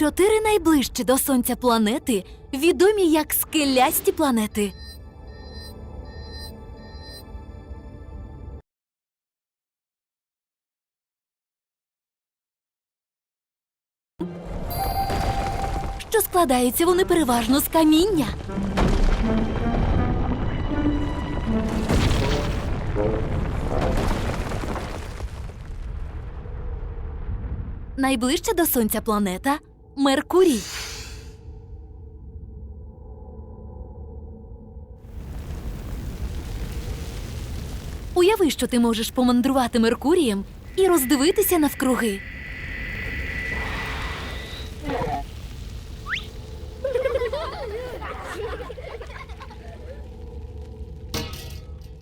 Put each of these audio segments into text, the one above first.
Чотири найближчі до сонця планети відомі як скелясті планети. Що складаються вони переважно з каміння. Найближча до сонця планета Меркурій. Уяви, що ти можеш помандрувати Меркурієм і роздивитися навкруги.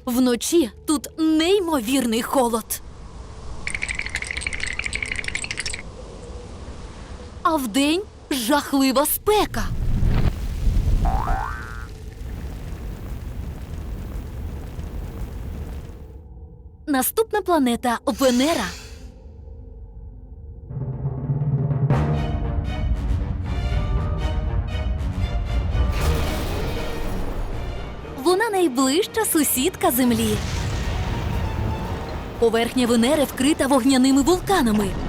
Вночі тут неймовірний холод. А вдень жахлива спека. Наступна планета Венера. Вона найближча сусідка Землі. Поверхня Венери вкрита вогняними вулканами.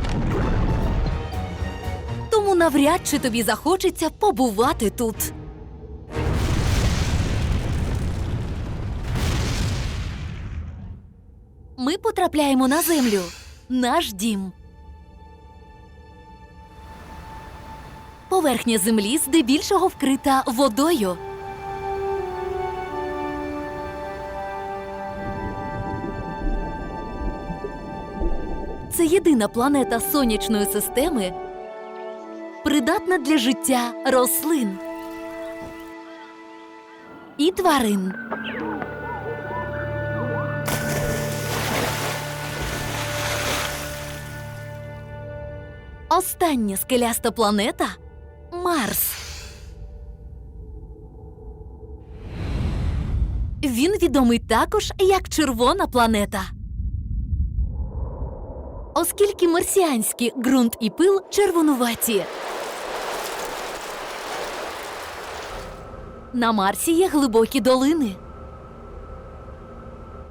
Навряд чи тобі захочеться побувати тут. Ми потрапляємо на землю. Наш дім. Поверхня землі здебільшого вкрита водою. Це єдина планета сонячної системи, придатна для життя рослин і тварин. Остання скеляста планета Марс. Він відомий також як червона планета. Оскільки марсіанські ґрунт і пил червонуваті. На Марсі є глибокі долини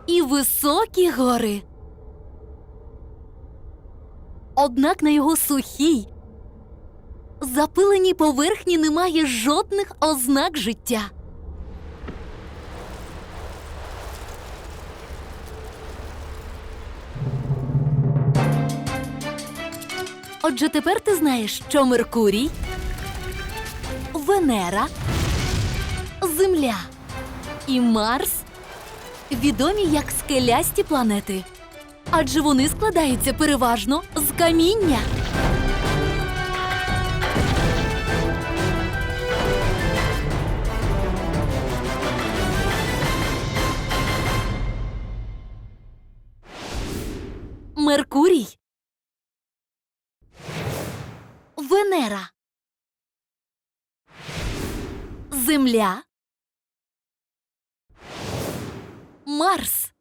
і високі гори. Однак на його сухій, запиленій поверхні немає жодних ознак життя. Отже, тепер ти знаєш, що Меркурій, Венера, Земля і Марс відомі як скелясті планети. Адже вони складаються переважно з каміння. Меркурій. Венера. Земля. Марс.